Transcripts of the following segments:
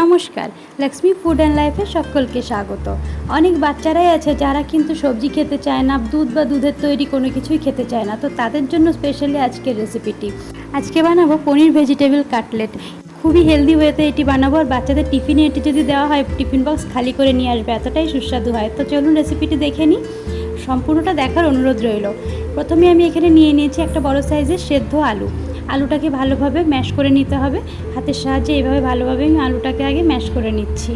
নমস্কার, Lakshmi food and লাইফে সকলকে স্বাগত। অনেক বাচ্চারাই আছে যারা কিন্তু সবজি খেতে চায় না, দুধ বা দুধের তৈরি কোনো কিছুই খেতে চায় না। তো তাদের জন্য স্পেশালি আজকের রেসিপিটি আজকে বানাবো পনির ভেজিটেবল কাটলেট খুবই হেলদি ওয়েতে এটি বানাবো আর বাচ্চাদের টিফিনে এটি যদি দেওয়া হয়, টিফিন বক্স খালি করে নিয়ে আসবে, এতটাই সুস্বাদু হয়। তো চলুন রেসিপিটি দেখে নিই। সম্পূর্ণটা দেখার অনুরোধ রইল। প্রথমে আমি এখানে নিয়ে নিয়েছি একটা বড় সাইজের সেদ্ধ আলু। আলুটাকে ভালোভাবে ম্যাশ করে নিতে হবে। হাতের সাহায্যে এইভাবে ভালোভাবে আমি আলুটাকে আগে ম্যাশ করে নিচ্ছি।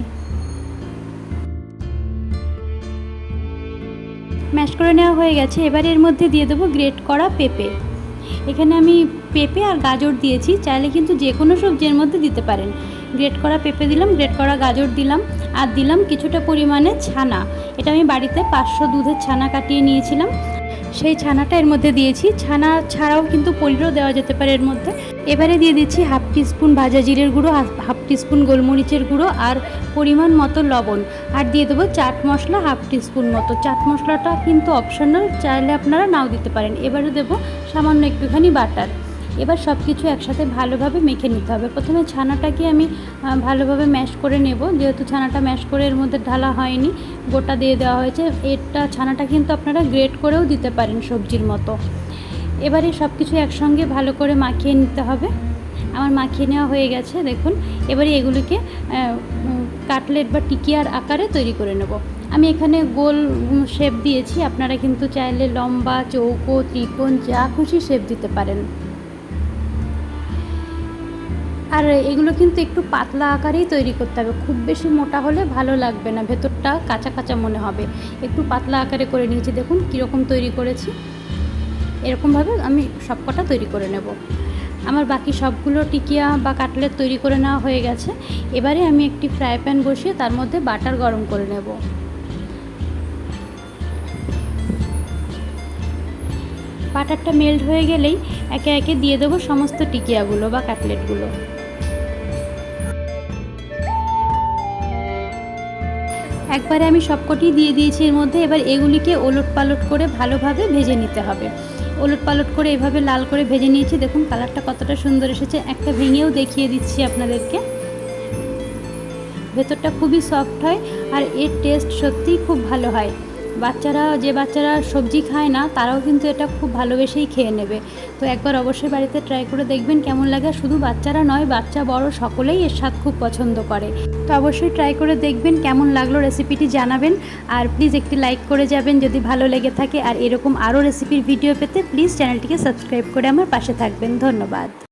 ম্যাশ করে নেওয়া হয়ে গেছে। এবার এর মধ্যে দিয়ে দেবো গ্রেট করা পেঁপে। এখানে আমি পেঁপে আর গাজর দিয়েছি। চাইলে কিন্তু যে কোনো সবজির মধ্যে দিতে পারেন। গ্রেট করা পেঁপে দিলাম, গ্রেট করা গাজর দিলাম, আর দিলাম কিছুটা পরিমাণে ছানা। এটা আমি বাড়িতে পাঁচশো দুধের ছানা কাটিয়ে নিয়েছিলাম। সেই ছানাটা এর মধ্যে দিয়েছি। ছানা ছাড়াও কিন্তু পনিরও দেওয়া যেতে পারে এর মধ্যে। এবারে দিয়ে দিচ্ছি হাফ টিস্পুন ভাজা জিরের গুঁড়ো, হাফ টিস্পুন গোলমরিচের গুঁড়ো আর পরিমাণ মতো লবণ। আর দিয়ে দেবো চাট মশলা হাফ টিস্পুন মতো। চাট মশলাটা কিন্তু অপশনাল চাইলে আপনারা নাও দিতে পারেন। এবারে দেবো সামান্য একটুখানি বাটার। এবার সব কিছু একসাথে ভালোভাবে মেখে নিতে হবে। প্রথমে ছানাটাকে আমি ভালোভাবে ম্যাশ করে নেব। যেহেতু ছানাটা ম্যাশ করে এর মধ্যে ঢালা হয়নি, গোটা দিয়ে দেওয়া হয়েছে। এটা ছানাটা কিন্তু আপনারা গ্রেট করেও দিতে পারেন সবজির মতো। এবারে সব কিছু একসঙ্গে ভালো করে মাখিয়ে নিতে হবে। আমার মাখিয়ে নেওয়া হয়ে গেছে, দেখুন। এবারে এগুলিকে কাটলেট বা টিকিয়ার আকারে তৈরি করে নেব। আমি এখানে গোল শেপ দিয়েছি। আপনারা কিন্তু চাইলে লম্বা, চৌকো, ত্রিকোণ, যা খুশি শেপ দিতে পারেন। আর এগুলো কিন্তু একটু পাতলা আকারেই তৈরি করতে হবে। খুব বেশি মোটা হলে ভালো লাগবে না, ভেতরটা কাঁচা কাঁচা মনে হবে। একটু পাতলা আকারে করে নিয়েছি, দেখুন কীরকম তৈরি করেছি। এরকমভাবে আমি সবকটা তৈরি করে নেব। আমার বাকি সবগুলো টিকিয়া বা কাটলেট তৈরি করে নেওয়া হয়ে গেছে। এবারে আমি একটি ফ্রাই প্যান বসিয়ে তার মধ্যে বাটার গরম করে নেব। বাটারটা মেল্ট হয়ে গেলেই একে একে দিয়ে দেবো সমস্ত টিকিয়াগুলো বা কাটলেটগুলো। একবারে আমি সবকটি দিয়ে দিয়েছি এর মধ্যে। এবার এগুলিকে ওলট পালট করে ভালোভাবে ভেজে নিতে হবে। ওলট পালট করে এভাবে লাল করে ভেজে নিয়েছি। দেখুন, কালারটা কতটা সুন্দর এসেছে। একটা ভেঙেও দেখিয়ে দিচ্ছি আপনাদেরকে। ভেতরটা খুবই সফট হয় আর এর টেস্ট সত্যিই খুব ভালো হয়। বাচ্চারা, যে বাচ্চারা সবজি খায় না, তারাও কিন্তু এটা খুব ভালোবেসেই খেয়ে নেবে। তো একবার অবশ্যই বাড়িতে ট্রাই করে দেখবেন কেমন লাগে। শুধু বাচ্চারা নয়, বাচ্চা বড় সকলেই এর স্বাদ খুব পছন্দ করে। তো অবশ্যই ট্রাই করে দেখবেন কেমন লাগল রেসিপিটি জানাবেন। আর প্লিজ একটি লাইক করে যাবেন যদি ভালো লেগে থাকে। আর এরকম আরও রেসিপির ভিডিও পেতে প্লিজ চ্যানেলটিকে সাবস্ক্রাইব করে আমার পাশে থাকবেন। ধন্যবাদ।